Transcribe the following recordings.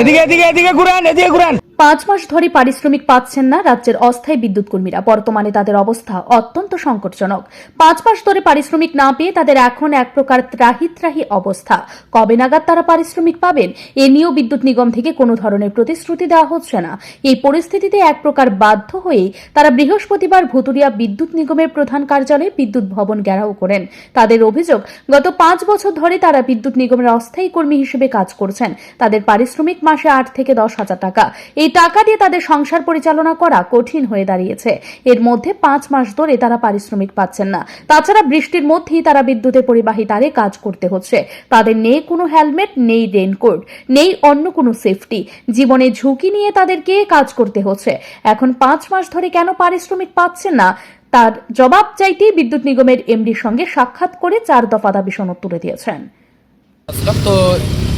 এদিকে এদিকে এদিকে ঘুরান এদিকে ঘুরান। পাঁচ মাস ধরে পারিশ্রমিক পাচ্ছেন না রাজ্যের অস্থায়ী বিদ্যুৎ কর্মীরা বর্তমানে তাদের অবস্থা অত্যন্ত সংকটজনক। পাঁচ মাস ধরে পারিশ্রমিক না পেয়ে তাদের এখন এক প্রকার ত্রাহি ত্রাহি অবস্থা। কবে নাগাদ তারা পারিশ্রমিক পাবেন? এ নিয়েও বিদ্যুৎ নিগম থেকে কোনো ধরনের প্রতিশ্রুতি দেওয়া হচ্ছে না। এই পরিস্থিতিতে এক প্রকার বাধ্য হয়েই তারা বৃহস্পতিবার ভুতুরিয়া বিদ্যুৎ নিগমের প্রধান কার্যালয়ে বিদ্যুৎ ভবন ঘেরাও করেন। তাদের অভিযোগ, গত পাঁচ বছর ধরে তারা বিদ্যুৎ নিগমের অস্থায়ী কর্মী হিসেবে কাজ করছেন। তাদের পারিশ্রমিক মাসে আট থেকে দশ হাজার টাকা। এই টাকা দিয়ে তাদের সংসার পরিচালনা করা কঠিন হয়ে দাঁড়িয়েছে। এর মধ্যে পাঁচ মাস ধরে তারা পারিশ্রমিক পাচ্ছেন না। তাছাড়া বৃষ্টির মধ্যেই তারা বিদ্যুতের পরিবাহী তারে কাজ করতে হচ্ছে। তাদের নেই কোনো হেলমেট, নেই রেনকোট নেই অন্য কোনো সেফটি। জীবনে ঝুঁকি নিয়ে তাদেরকে কাজ করতে হচ্ছে। এখন পাঁচ মাস ধরে কেন পারিশ্রমিক পাচ্ছেন না? তার জবাব চাইতেই বিদ্যুৎ নিগমের এমডির সঙ্গে সাক্ষাৎ করে চার দফা দাবি সনদ তুলে দিয়েছেন।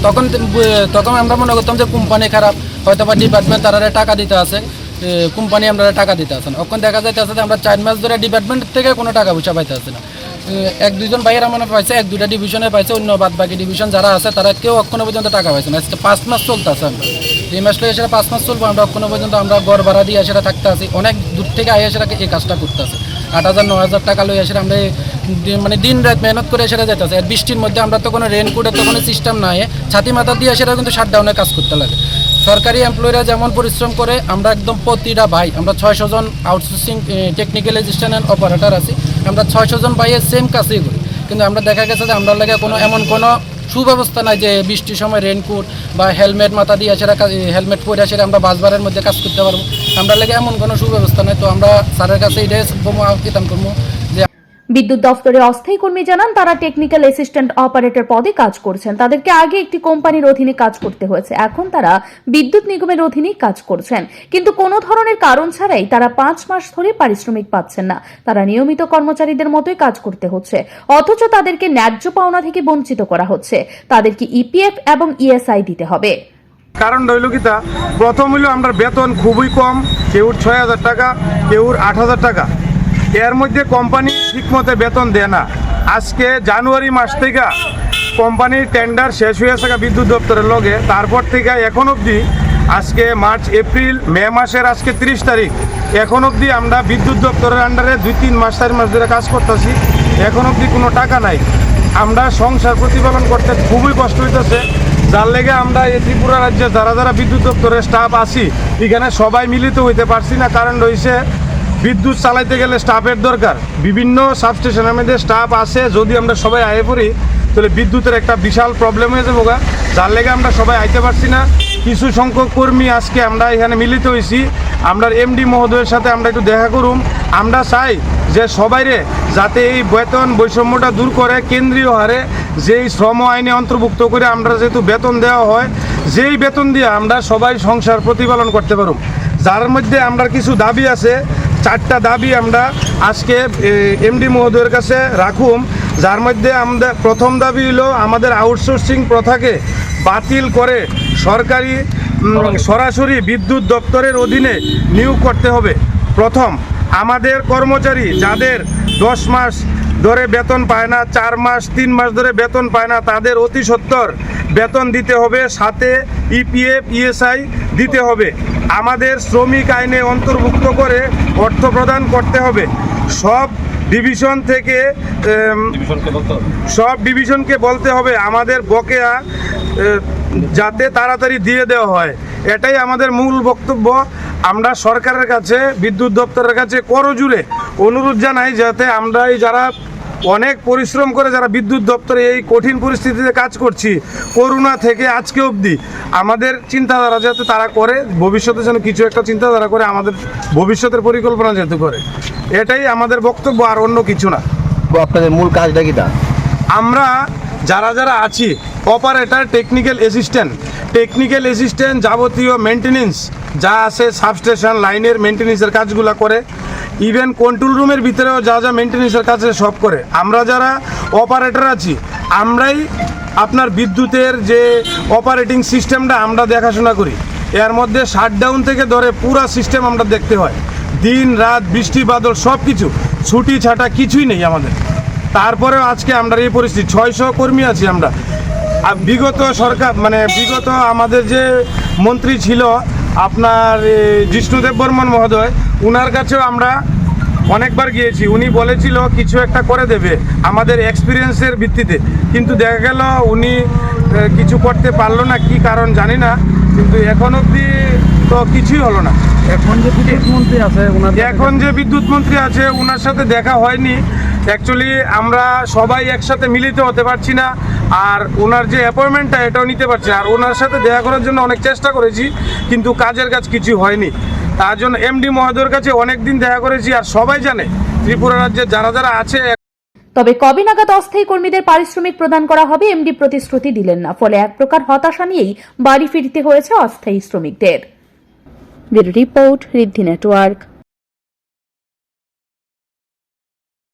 তখন তখন আমরা মনে করতাম যে কোম্পানি খারাপ হয়তো বা ডিপার্টমেন্ট তারা টাকা দিতে আছে কোম্পানি আমরা টাকা দিতে আছে না। এখন দেখা যাইতেছে যে আমরা চার মাস ধরে ডিপার্টমেন্ট থেকে কোনো টাকা পয়সা পাইতে আছে না। এক দুজন ভাইয়েরা মনে পাইছে, এক দুটা ডিভিশনে পাইছে, অন্য বাদ বাকি ডিভিশন যারা আছে তারা কেউ এখনও পর্যন্ত টাকা পাইছে না। পাঁচ মাস চলতেছে আমরা। এই মাসটা সেটা পাঁচ মাস চলবো, আমরা এখনও পর্যন্ত আমরা গড় ভাড়া দিয়ে সেটা থাকতে আছি। অনেক দূর থেকে আইয়া সেটা এই কাজটা করতে আছে আট হাজার ন হাজার টাকা লইয়া সেটা আমরা মানে দিন রাত মেহনত করে সেটা যেতেছে আর বৃষ্টির মধ্যে আমরা তো কোনো রেনকোটের তো কোনো সিস্টেম নাই। ছাতি মাথা দিয়ে সেটা কিন্তু শাটডাউনের কাজ করতে লাগে। সরকারি এমপ্লয়িরা যেমন পরিশ্রম করে, আমরা একদম প্রতিটা ভাই, আমরা ছয়শো জন outsourcing technical assistant and operator আছি। আমরা ছয়শো জন ভাইয়ের সেম কাজই করি। কিন্তু আমরা দেখা গেছে যে আমরা লাগে কোনো এমন কোনো সুব্যবস্থা নাই যে বৃষ্টির সময় রেনকোট বা হেলমেট মাথা দিয়ে সেটা হেলমেট পরে সেটা আমরা বাসবারের মধ্যে কাজ করতে পারব। আমরা লেগে এমন কোনো সুব্যবস্থা নাই। তো আমরা স্যারের কাছে এটাই আহ্বান করব যে বিদ্যুৎ দফতরে অস্থায়ী কর্মী জানান, তারা টেকনিক্যাল অ্যাসিস্ট্যান্ট অপারেটর পদে কাজ করছেন। তাদেরকে আগে একটি কোম্পানির অধীনে কাজ করতে হয়েছে। এখন তারা বিদ্যুৎ নিগমের অধীনেই কাজ করছেন। কিন্তু কোনো ধরনের কারণ ছাড়াই তারা পাঁচ মাস ধরে পারিশ্রমিক পাচ্ছেন না। তারা নিয়মিত কর্মচারীদের মতোই কাজ করতে হচ্ছে। অথচ তাদেরকে ন্যায্য পাওনা থেকে বঞ্চিত করা হচ্ছে। তাদেরকে ইপিএফ এবং ইএসআই দিতে হবে। কারণ রইল কি তা? প্রথম হইল আমরা বেতন খুবই কম। কেউর ছয় হাজার টাকা, কেউর আট হাজার টাকা। এর মধ্যে কোম্পানি ঠিকমতো বেতন দেয় না। আজকে জানুয়ারি মাস থেকে কোম্পানির টেন্ডার শেষ হয়ে থাকা বিদ্যুৎ দপ্তরের লগে। তারপর থেকে এখন অবধি আজকে মার্চ, এপ্রিল, মে মাসের আজকে তিরিশ তারিখ। এখন অবধি আমরা বিদ্যুৎ দপ্তরের আন্ডারে দুই, তিন মাস, চার মাস ধরে কাজ করতেছি। এখন অবধি কোনো টাকা নাই। আমরা সংসার প্রতিপালন করতে খুবই কষ্ট হইতেছে। যার লেগে আমরা এই ত্রিপুরা রাজ্যে যারা যারা বিদ্যুৎ দপ্তরের স্টাফ আছি, এখানে সবাই মিলিত হইতে পারছি না। কারণ রয়েছে বিদ্যুৎ চালাইতে গেলে স্টাফের দরকার। বিভিন্ন সাবস্টেশনের মধ্যে স্টাফ আছে, যদি আমরা সবাই আয়ে পড়ি, তাহলে বিদ্যুতের একটা বিশাল প্রবলেম হয়ে যাব গা। যার লেগে আমরা সবাই আইতে পারছি না। কিছু সংখ্যক কর্মী আজকে আমরা এখানে মিলিত হয়েছি। আমরা এমডি মহোদয়ের সাথে আমরা একটু দেখা করুম। আমরা চাই যে সবাইরে যাতে এই বেতন বৈষম্যটা দূর করে কেন্দ্রীয় হারে, যেই শ্রম আইনে অন্তর্ভুক্ত করে আমরা যেহেতু বেতন দেওয়া হয়, যেই বেতন দিয়ে আমরা সবাই সংসার প্রতিপালন করতে পারুম। যার মধ্যে আমরা কিছু দাবি আছে চারটা দাবি আমরা আজকে এমডি মহোদয়ের কাছে রাখুম। যার মধ্যে আমাদের প্রথম দাবি হলো আমাদের আউটসোর্সিং প্রথাকে বাতিল করে সরকারি সরাসরি বিদ্যুৎ দপ্তরের অধীনে নিয়োগ করতে হবে। প্রথম আমাদের কর্মচারী যাদের দশ মাস ধরে বেতন পায় না চার মাস তিন মাস ধরে বেতন পায় না তাদের অতি সত্তর। বেতন দিতে হবে সাথে ইপিএফ ইএসআই দিতে হবে। আমাদের শ্রমিক আইনে অন্তর্ভুক্ত করে অর্থ প্রদান করতে হবে। সব ডিভিশন থেকে সব ডিভিশনকে বলতে হবে। আমাদের বকেয়া যাতে তাড়াতাড়ি দিয়ে দেওয়া হয়। এটাই আমাদের মূল বক্তব্য। আমরা সরকারের কাছে বিদ্যুৎ দপ্তরের কাছে করজুড়ে অনুরোধ জানাই যাতে আমরা এই যারা অনেক পরিশ্রম করে যারা বিদ্যুৎ দপ্তরে এই কঠিন পরিস্থিতিতে কাজ করছি করোনা থেকে আজকে অবধি আমাদের চিন্তাধারা যাতে তারা করে ভবিষ্যতে যেন কিছু একটা চিন্তাধারা করে আমাদের ভবিষ্যতের পরিকল্পনা যেহেতু করে। এটাই আমাদের বক্তব্য আর অন্য কিছু না। আপনাদের মূল কাজটা কি আমরা যারা যারা আছি operator technical assistant technical assistant যাবতীয় মেনটেনেন্স যা আছে সাবস্টেশন লাইনের মেনটেনেন্সের কাজগুলো করে ইভেন কন্ট্রোল রুমের ভিতরেও যা যা মেনটেনেন্সের কাজ সব করে। আমরা যারা অপারেটর আছি, আমরাই আপনার বিদ্যুতের যে অপারেটিং সিস্টেমটা আমরা দেখাশোনা করি। এর মধ্যে শাটডাউন থেকে ধরে পুরা সিস্টেম আমরা দেখতে হয়। দিন, রাত, বৃষ্টি, বাদল সব কিছু ছুটি, ছাটা কিছুই নেই আমাদের। তারপরেও আজকে আমরা এই পরিস্থিতি, ছয়শো কর্মী আছি আমরা। বিগত সরকার মানে বিগত আমাদের যে মন্ত্রী ছিল আপনার জিষ্ণুদেব বর্মন মহোদয়, উনার কাছেও আমরা অনেকবার গিয়েছি। উনি বলেছিল, কিছু একটা করে দেবে আমাদের এক্সপিরিয়েন্সের ভিত্তিতে। কিন্তু দেখা গেল, উনি কিছু করতে পারল না, কি কারণ জানি না। কিন্তু এখন অবধি তো কিছুই হলো না। এখন যে বিদ্যুৎ মন্ত্রী আছে ওনার এখন যে বিদ্যুৎ মন্ত্রী আছে ওনার সাথে দেখা হয়নি। অ্যাকচুয়ালি আমরা সবাই একসাথে মিলিত হতে পারছি না আর ওনার যে অ্যাপয়েন্টমেন্টটা এটাও নিতে পারছি আর ওনার সাথে দেখা করার জন্য অনেক চেষ্টা করেছি কিন্তু কাজের কাজ কিছু হয়নি। তার জন্য এমডি মহোদয়ের কাছে অনেক দিন দেখা করেছি আর সবাই জানে ত্রিপুরা রাজ্যে যারা যারা আছে তবে কবে নাগাদ অস্থায়ী কর্মীদের পারিশ্রমিক প্রদান করা হবে এমডি প্রতিশ্রুতি দিলেন না। ফলে এক প্রকার হতাশা নিয়েই বাড়ি ফিরতে হয়েছে অস্থায়ী শ্রমিকদের। Bureau report Riddhi network